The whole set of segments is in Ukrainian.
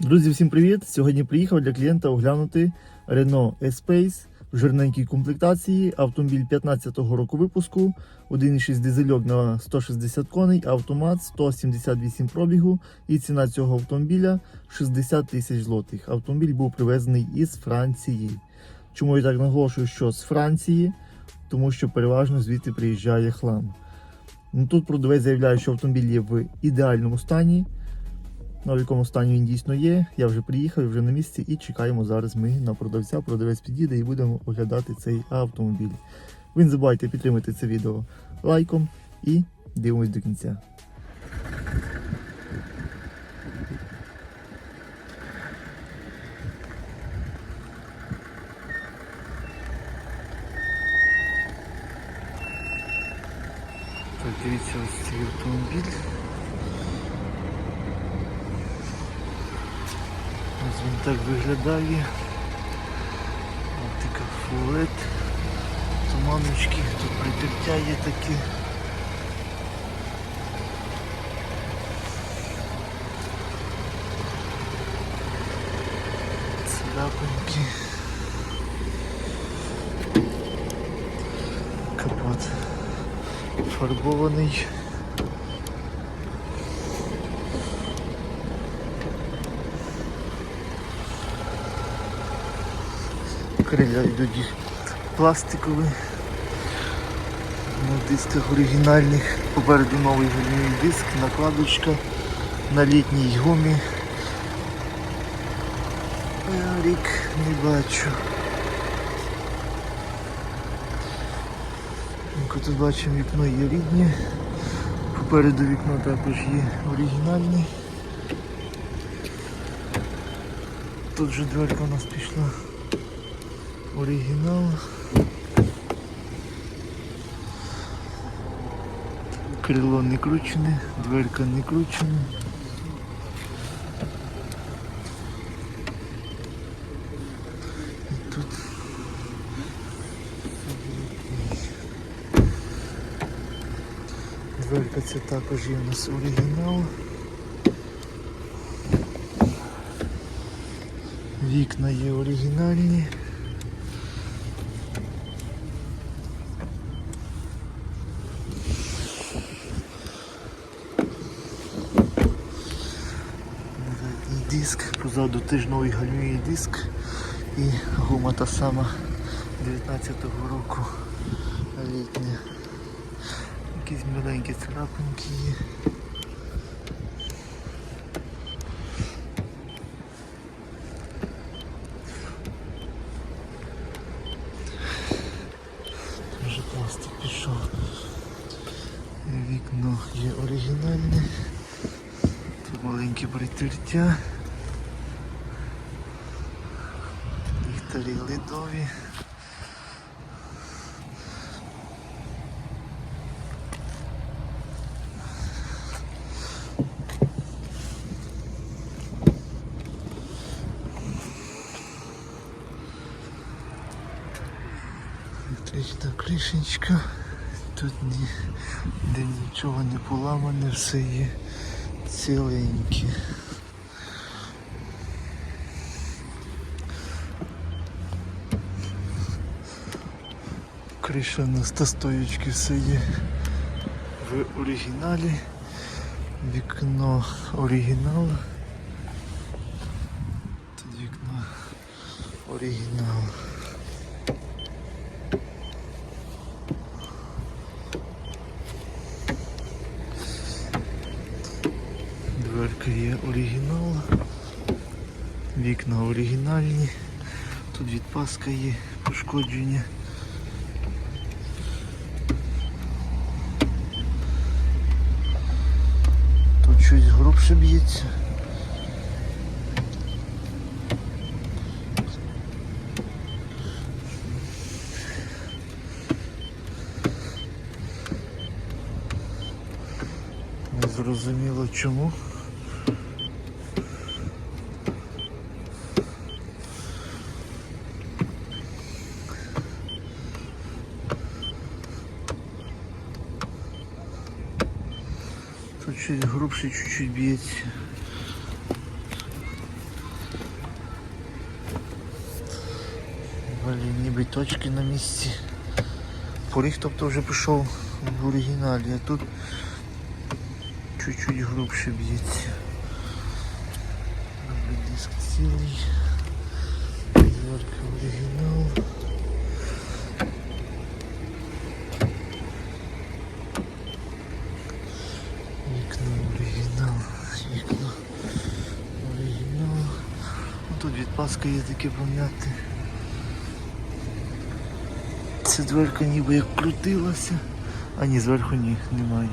Друзі, всім привіт! Сьогодні приїхав для клієнта оглянути Renault E-Space в жирненькій комплектації. Автомобіль 15-го року випуску, 1,6 дизельок на 160 коней, автомат 178 пробігу. І ціна цього автомобіля 60 тисяч злотих. Автомобіль був привезений із Франції. Чому я так наголошую, що з Франції? Тому що переважно звідти приїжджає хлам. Ну, тут продавець заявляє, що автомобіль є в ідеальному стані. Ну, в якому стані він дійсно є. Я вже приїхав, вже на місці і чекаємо зараз ми на продавця. Продавець підійде і будемо оглядати цей автомобіль. Ви не забувайте підтримати це відео лайком і дивимось до кінця. Дивіться ось цей автомобіль. Ось він так виглядає. Оптика фует. Туманочки, тут прикриття є такі. Царапинки. Капот фарбований. Криля йдуть пластикові. На дисках оригінальних. Попереду новий гальмівний диск, накладочка на літній гумі. Я рік не бачу. Тут бачимо вікно є рідне. Попереду вікно також є оригінальне. Тут же дверка у нас пішла. Оригінал. Крило не кручене, дверка не кручена. І тут дверка це також є у нас оригінал. Вікна є оригінальні. Диск, позаду теж новий гальмівний диск і гума та сама 19-го року літня. Якісь маленькі царапинки є. Вже пластик пішов. Вікно є оригінальне. Тут маленькі притертя. Ліхтарі ледові. Отлична кришечка. Тут ні, де нічого не поламане, все є ціленьке. Криша на стостоечки все є в оригіналі. Вікно оригінал. Тут вікно оригінал. Дверка є оригінал. Вікна оригінальні. Тут відпаска є, пошкодження. Тут щось грубше б'ється. Не зрозуміло чому. грубший чуть-чуть б'ється. Блін, ніби точки на месте. місці. топ-то уже пішов в оригіналі, а тут чуть-чуть грубше б'ється. Диск цілий. Паски є таке пом'яте. Ця дверка ніби як крутилася. А ні, зверху ні, немає.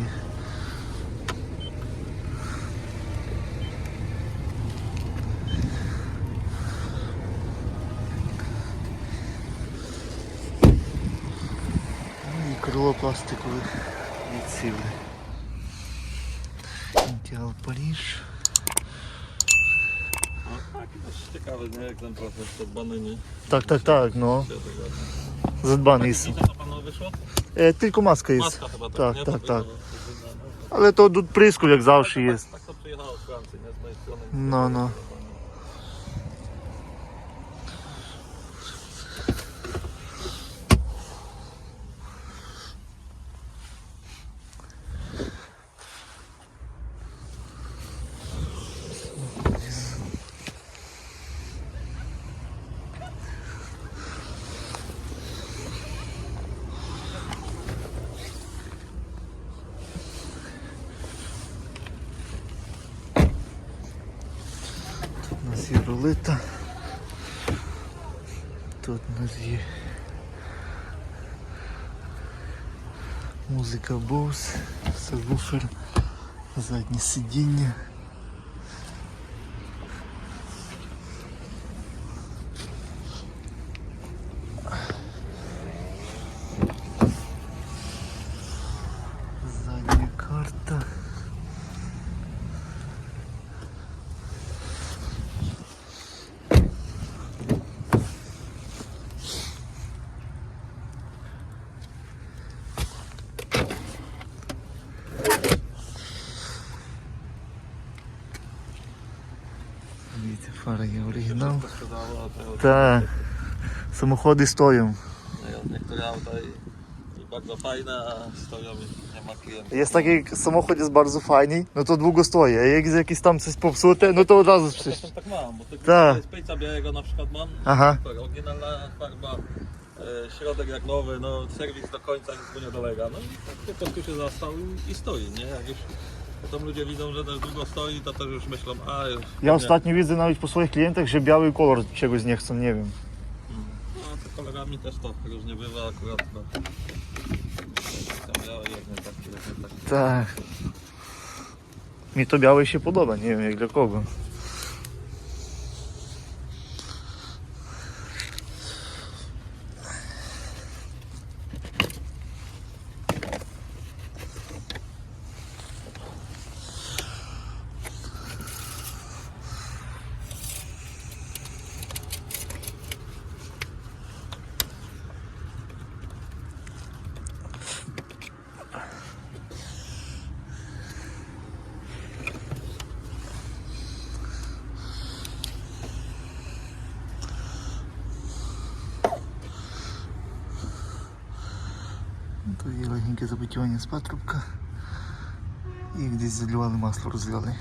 Ну і крило пластикове від сіли. Інтіал Taki dość ciekawy, nie? Jak ten proces to bany, nie? Tak, tak, tak, no. Tak zadbany jest. E, tylko maska jest. Maska chyba, tak, tak nie? tak, tak. Ale to do prysku jak zawsze tak, jest. Tak to przyjechało z Francji, nie? Z mojej strony. No, no. нас є рулета. Тут у нас є музика Bose, сабвуфер, заднє сидіння. фара є оригінал. Wszystko sprzedało, a te auta- Та самоходи стоją. nie, Niektóre auta i, i bardzo fajne, a stoją i nie ma klientów. Є такий самохід є bardzo файний, ну то długo стоїть, а як якийсь там щось попсуте, ну то одразу Zresztą przecież. tak mam, bo tylko Tak. z Pejca białego na przykład mam. Aha. Super, oryginalna farba, e, środek jak nowy, no serwis do końca nic mu nie dolega. No i tak po prostu się zastał i, i stoi, nie? Jak już Potem ludzie widzą, że też długo stoi, to też już myślą, a już. Ja ostatnio widzę nawet po swoich klientach, że biały kolor czegoś nie chcą, nie wiem. No, z kolegami też to różnie bywa akurat. No. Tam białe, jedne takie, jedne. Tak. Mi to białe się podoba, nie wiem jak dla kogo. Запотівання з патрубка. І десь заливали масло, розляли.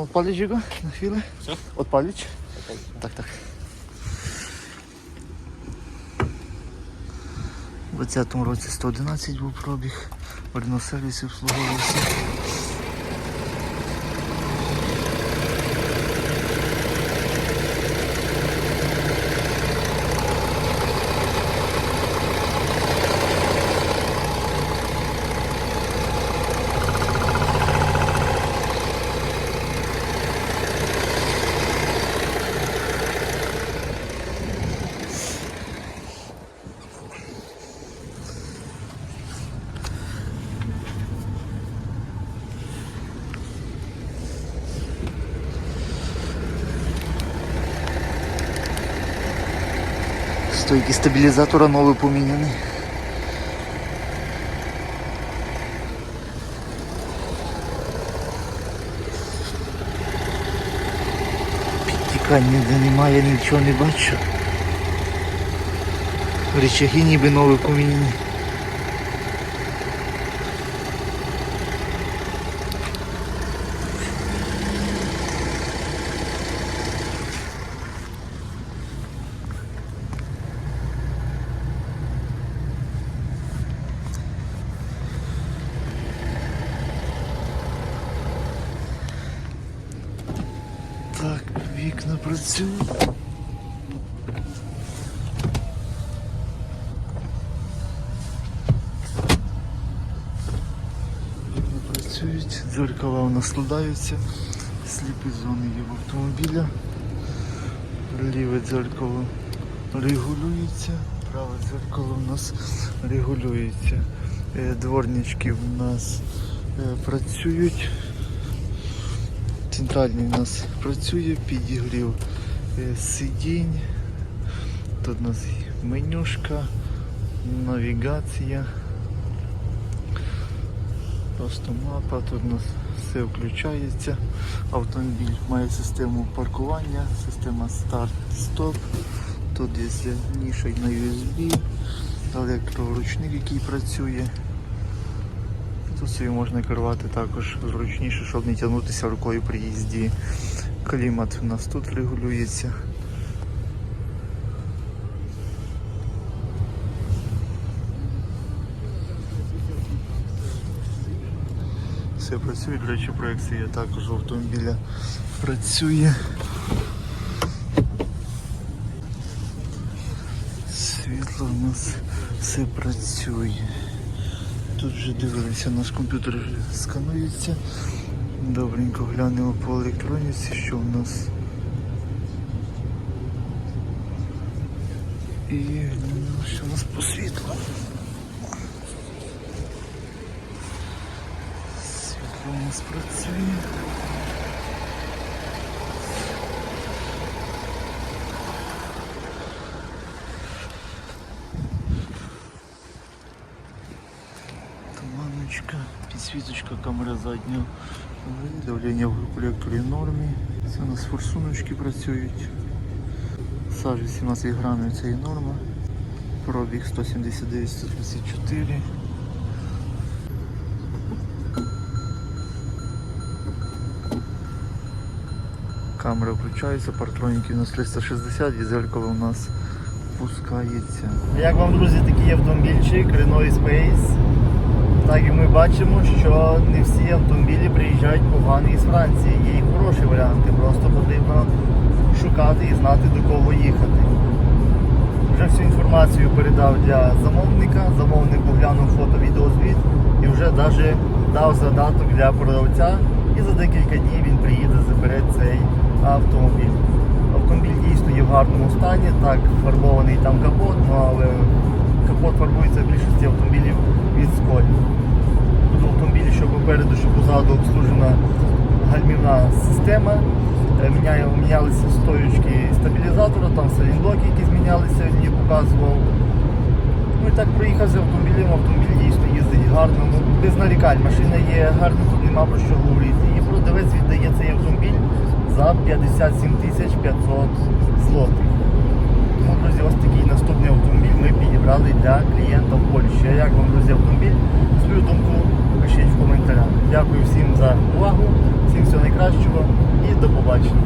Pan odpalić jego na chwilę? Co? Odpalić? Tak, tak. У 20 році 111 був пробіг, в Рено-сервісі обслуговувався. Стойки стабилизатора новий поміняний. Підтікання ніде немає, нічого не бачу. Речаги ніби нові поміняні. Так, вікна працюють. Вікна працюють, дзеркала у нас складаються, сліпі зони є в автомобіля. Ліве дзеркало регулюється, праве дзеркало у нас регулюється. Е, Дворнички у нас е, працюють. Центральний у нас працює, підігрів е, сидінь. Тут у нас менюшка, навігація. Просто мапа, тут у нас все включається. Автомобіль має систему паркування, система старт-стоп. Тут є ніша на USB, електроручник, який працює. Тут собі можна керувати також зручніше, щоб не тягнутися рукою при їзді. Клімат у нас тут регулюється. Все працює, до речі, проекція також в автомобіля працює. Світло у нас все працює. Тут вже дивилися, наш комп'ютер сканується. Добренько глянемо по електроніці, що в нас. І глянемо, що у нас по світлу. Світло у нас працює. Туманочка, підсвіточка, камера заднього давлення в колекторі нормі. Це у нас форсуночки працюють. Сажі 17 грамів це і норма. Пробіг 179-134. Камера включається, партроніки у нас 360 і у нас пускається. Як вам, друзі, такий автомобільчик Renault Space? Так і ми бачимо, що не всі автомобілі приїжджають погані з Франції. Є і хороші варіанти, просто потрібно шукати і знати до кого їхати. Вже всю інформацію передав для замовника, замовник оглянув фото відеозвіт і вже навіть дав задаток для продавця. І за декілька днів він приїде, забере цей автомобіль. Автомобіль дійсно є в гарному стані, так фарбований там капот, ну, але капот фарбується в більшості автомобілів від сколь. Тут в автомобілі, що попереду, що позаду обслужена гальмівна система. Е, Міняє, мінялися стоючки стабілізатора, там салінблоки, які змінялися, він мені показував. Ну і так проїхав з автомобілем, автомобіль дійсно їздить гарно, ну, без нарікань. Машина є гарна, тут нема про що говорити. І продавець віддає цей автомобіль за 57 тисяч 500 злотих. Тому, друзі, ось такий наступний автомобіль ми підібрали для клієнта в Польщі. Як вам, друзі, автомобіль? Свою думку пишіть в коментарях. Дякую всім за увагу, всім всього найкращого і до побачення.